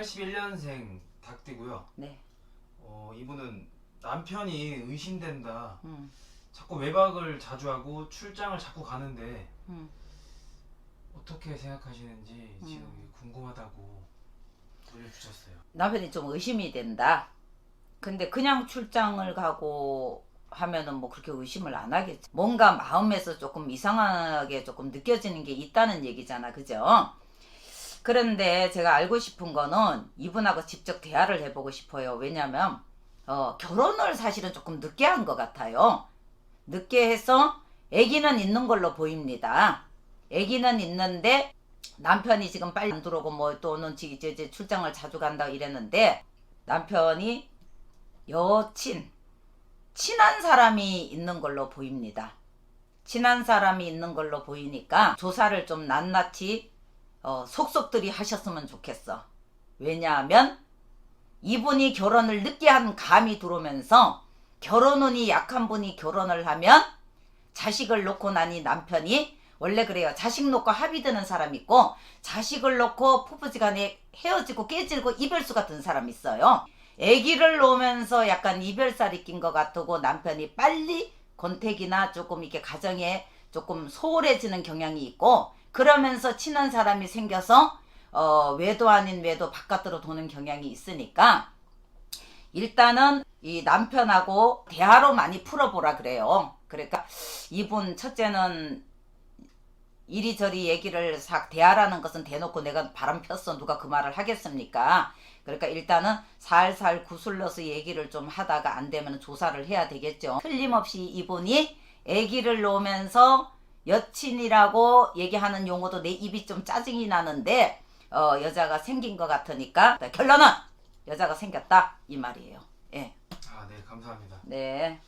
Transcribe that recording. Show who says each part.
Speaker 1: 81년생 닭띠고요.
Speaker 2: 네.
Speaker 1: 어, 이분은 남편이 의심된다.
Speaker 2: 음.
Speaker 1: 자꾸 외박을 자주 하고 출장을 자꾸 가는데
Speaker 2: 음.
Speaker 1: 어떻게 생각하시는지
Speaker 2: 음.
Speaker 1: 지금 궁금하다고 올려주셨어요.
Speaker 2: 남편이 좀 의심이 된다. 근데 그냥 출장을 가고 하면은 뭐 그렇게 의심을 안 하겠지. 뭔가 마음에서 조금 이상하게 조금 느껴지는 게 있다는 얘기잖아. 그죠? 그런데 제가 알고 싶은 거는 이분하고 직접 대화를 해보고 싶어요. 왜냐면, 어, 결혼을 사실은 조금 늦게 한 것 같아요. 늦게 해서 아기는 있는 걸로 보입니다. 아기는 있는데 남편이 지금 빨리 안 들어오고 뭐 또는 지- 이제, 이제 출장을 자주 간다 이랬는데 남편이 여친 친한 사람이 있는 걸로 보입니다. 친한 사람이 있는 걸로 보이니까 조사를 좀 낱낱이 어, 속속들이 하셨으면 좋겠어. 왜냐하면 이분이 결혼을 늦게 한 감이 들어오면서 결혼운이 약한 분이 결혼을 하면 자식을 놓고 나니 남편이 원래 그래요. 자식 놓고 합의 드는 사람 있고 자식을 놓고 부부지간에 헤어지고 깨지고 이별수 같은 사람 있어요. 아기를 놓으면서 약간 이별살이 낀 것 같고 남편이 빨리 권태기나 조금 이렇게 가정에 조금 소홀해지는 경향이 있고 그러면서 친한 사람이 생겨서 어, 외도 아닌 외도 바깥으로 도는 경향이 있으니까 일단은 이 남편하고 대화로 많이 풀어보라 그래요. 그러니까 이분 첫째는 이리저리 얘기를 싹 대하라는 것은 대놓고 내가 바람 폈어 누가 그 말을 하겠습니까? 그러니까 일단은 살살 구슬러서 얘기를 좀 하다가 안 되면 조사를 해야 되겠죠. 틀림없이 이분이 아기를 놓으면서 여친이라고 얘기하는 용어도 내 입이 좀 짜증이 나는데 어, 여자가 생긴 것 같으니까 결론은 여자가 생겼다 이 말이에요. 예,
Speaker 1: 아, 네, 감사합니다.
Speaker 2: 네.